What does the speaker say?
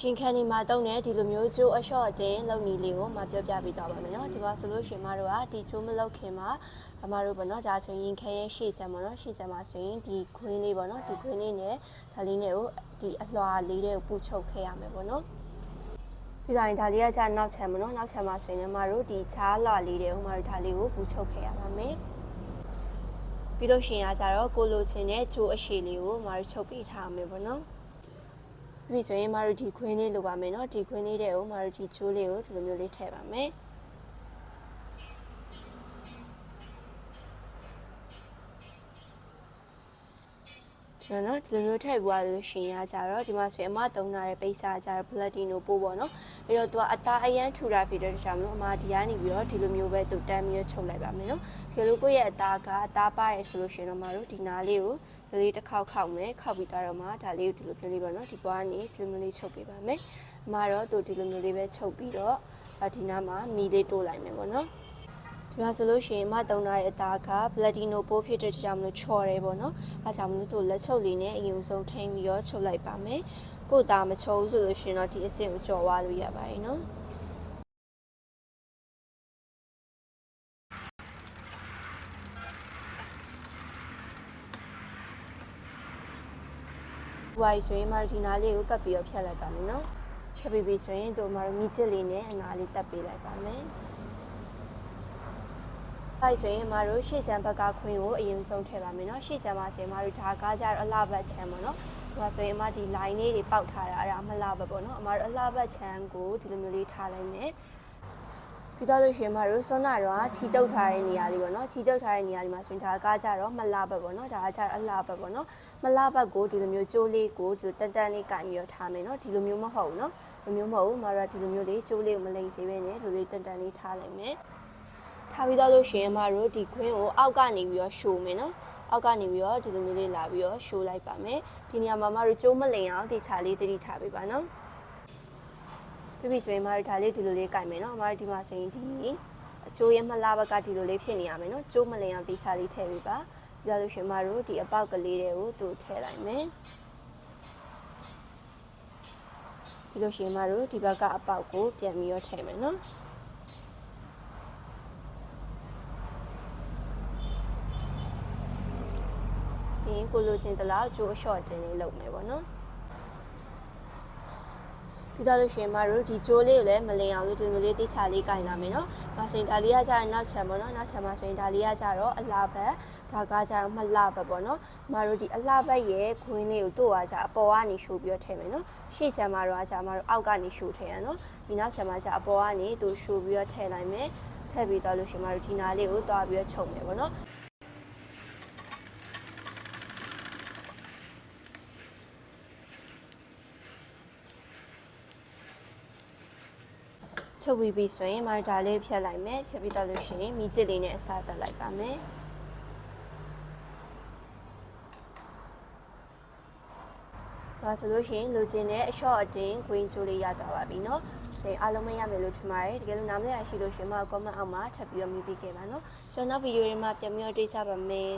ရှင်ခန်းဒီမှာတုံးတဲ့ဒီလိုမျိုးကျိုးအလျှော့အတင်းလုပ်နီလေးကိုမပြောပြပေးတော့ပါမယ်နော်ဒီမှာဆိုလို့ရှင်မတို့ကဒီကျိုးမလုပ်ခင်မှာအမတို့ပေါ့နော်ဒါဆိုရင်ခန်းရဲ့ရှေ့ဆံပေါ့နော်ရှေ့ဆံမှာဆိုရင်ဒီခွင်းလေးပေါ့နော်ဒီခွင်းလေးနဲ့ဒါလေးနဲ့ကိုဒီအလွှာလေးတွေကိုပူချုပ်ခဲ့ရမယ်ပေါ့နော်ပြီးတော့ရင်ဒါလေးကကြာနောက်ချမ်းပေါ့နော်နောက်ချမ်းမှာဆိုရင်လည်းမတို့ဒီချားလွှာလေးတွေကိုမတို့ဒါလေးကိုပူချုပ်ခဲ့ရပါမယ်ပြီးလို့ရှိရင်ကကြတော့ကိုလိုချင်တဲ့ကျိုးအရှိလေးကိုမတို့ချုပ်ပေးထားမယ်ပေါ့နော် ပြီဆိုရင်မတို့ဒီခွင်းလေးလိုပါမယ်နော်ဒီခွင်းလေးတွေကိုမတို့ဒီကျိုးလေးကိုဒီလိုမျိုးလေးထည့်ပါမယ် န်တော်ဒီလိုမျိုးထည့်ပြီးသွားလို့ရှင်ရကြတော့ဒီမှာဆိုရင်အမတုံးထားတဲ့ပိတ်စာကြတော့ Platino ပို့ပေါ့နော်ပြီးတော့သူကအသားအရန်ထူတာဖြစ်တဲ့တခြားမလို့အမဒီကနေပြီးတော့ဒီလိုမျိုးပဲသူတန်းပြီးချုပ်လိုက်ပါမယ်နော်ဒီလိုကိုယ့်ရဲ့အသားကအသားပါတယ်ဆိုလို့ရှင်တော့မတို့ဒီနာလေးကိုဒီလေးတစ်ခေါက်ခောက်မယ်ခောက်ပြီးတော့မှဒါလေးကိုဒီလိုမျိုးလေးပေါ့နော်ဒီပွားကနေဒီလိုမျိုးလေးချုပ်ပေးပါမယ်အမတော့သူဒီလိုမျိုးလေးပဲချုပ်ပြီးတော့ဒီနားမှာမီလေးတိုးလိုက်မယ်ပေါ့နော် ဒီမှာဆိုလို့ရှိရင်မတုံထားတဲ့အသားက Platino ပိုးဖြစ်တဲ့ကြောင့်မလို့ချော်တယ်ပေါ့နော်။အဲကြောင့်မလို့သူလက်ချုပ်လေးနဲ့အရင်ဆုံးထိန်းပြီးတော့ချုပ်လိုက်ပါမယ်။ကို့သားမချော်ဘူးဆိုလို့ရှိရင်တော့ဒီအဆင့်ကိုကြော်သွားလို့ရပါတယ်နော်။ဝိုင်ဆိုရင်မာဒီနာလေးကိုကပ်ပြီးတော့ဖြတ်လိုက်ပါမယ်နော်။ဖြတ်ပြီးပြီဆိုရင်တို့မာတို့မြစ်ချစ်လေးနဲ့အနာလေးတက်ပေးလိုက်ပါမယ်။ အဲဆိုရင်မတို့ရှေ့ဆံဘက်ကခွင်းကိုအရင်ဆုံးထည့်ပါမယ်နော်ရှေ့ဆံမှာဆိုရင်မတို့ဒါကားကြတော့အလှဘတ်ချမ်းပေါ့နော်ဒီမှာဆိုရင်အမဒီ line လေးတွေပေါက်ထားတာအဲ့ဒါအမလှဘတ်ပေါ့နော်အမတို့အလှဘတ်ချမ်းကိုဒီလိုမျိုးလေးထားလိုက်မယ်ပြီးတော့လို့ရှိရင်မတို့စွန်းနာတော့ခြီတုပ်ထားတဲ့နေရာလေးပေါ့နော်ခြီတုပ်ထားတဲ့နေရာလေးမှာဆိုရင်ဒါကားကြတော့မလှဘတ်ပေါ့နော်ဒါကကြတော့အလှဘတ်ပေါ့နော်မလှဘတ်ကိုဒီလိုမျိုးကြိုးလေးကိုဒီလိုတန်တန်လေးကင်ပြီးတော့ထားမယ်နော်ဒီလိုမျိုးမဟုတ်ဘူးနော်ဒီလိုမျိုးမဟုတ်ဘူးမတို့ကဒီလိုမျိုးလေးကြိုးလေးကိုမလိမ့်စေပဲနဲ့ဒီလိုလေးတန်တန်လေးထားလိုက်မယ် ထားပြီးတော့လို့ရှိရင်အမတို့ဒီခွင်းကိုအောက်ကနေပြီးတော့ရှိုးမယ်နော်အောက်ကနေပြီးတော့ဒီလိုမျိုးလေးလာပြီးတော့ရှိုးလိုက်ပါမယ်ဒီနေရာမှာအမတို့ကျိုးမလိန်အောင်ဒီချာလေးသတိထားပေးပါနော်ပြီးပြီဆိုရင်အမတို့ဒါလေးဒီလိုလေးကင်မယ်နော်အမတို့ဒီမှာဆိုရင်ဒီအကျိုးရမလားဘက်ကဒီလိုလေးဖြစ်နေရမယ်နော်ကျိုးမလိန်အောင်ဒီချာလေးထည့်ပေးပါပြီးတော့လို့ရှိရင်အမတို့ဒီအပေါက်ကလေးတွေကိုသူ့ထည့်လိုက်မယ်ပြီးလို့ရှိရင်အမတို့ဒီဘက်ကအပေါက်ကိုပြန်ပြီးတော့ထည့်မယ်နော် ပြီးရင်ကိုလိုချင်တလားကြိုးအလျှော့တင်လေးလုပ်မယ်ပေါ့နော်ပြီးတော့လို့ရှိရင်မတို့ဒီကြိုးလေးကိုလည်းမလင်အောင်လို့ဒီလိုလေးတိချာလေးကင်လာမယ်နော်။ဒါဆိုရင်ဒါလေးကကြရင်နောက်ချမ်းပေါ့နော်။နောက်ချမ်းမှာဆိုရင်ဒါလေးကကြတော့အလှဘက်ဒါကကြတော့မလှဘက်ပေါ့နော်။မတို့ဒီအလှဘက်ရဲ့ခွင်းလေးကိုတို့ကကြအပေါ်ကနေရှိုးပြီးတော့ထည့်မယ်နော်။ရှေ့ချမ်းမှာတော့ကြမတို့အောက်ကနေရှိုးထည့်ရနော်။ဒီနောက်ချမ်းမှာကြအပေါ်ကနေသူရှိုးပြီးတော့ထည့်လိုက်မယ်။ထည့်ပြီးတော့လို့ရှိရင်မတို့ဒီနာလေးကိုတွားပြီးတော့ချုပ်မယ်ပေါ့နော်။ ချုပ်ပြီးပြီဆိုရင်မဒါလေးဖြတ်လိုက်မယ်ဖြတ်ပြီးတော့လို့ရှိရင်မိကျစ်လေးနဲ့အစားတက်လိုက်ပါမယ်ဒါဆိုလို့ရှိရင်လိုချင်တဲ့အ short အတင်း green ချိုးလေးရသွားပါပြီเนาะချိန်အားလုံးမရမယ်လို့ထင်ပါတယ်တကယ်လို့နားမလည်ရရှိလို့ရှိရင်မ comment အောက်မှာထပ်ပြီးတော့မြည်ပေးခဲ့ပါเนาะကျွန်တော်နောက်ဗီဒီယိုတွေမှာပြန်ပြီးတော့တွေ့ကြပါမယ်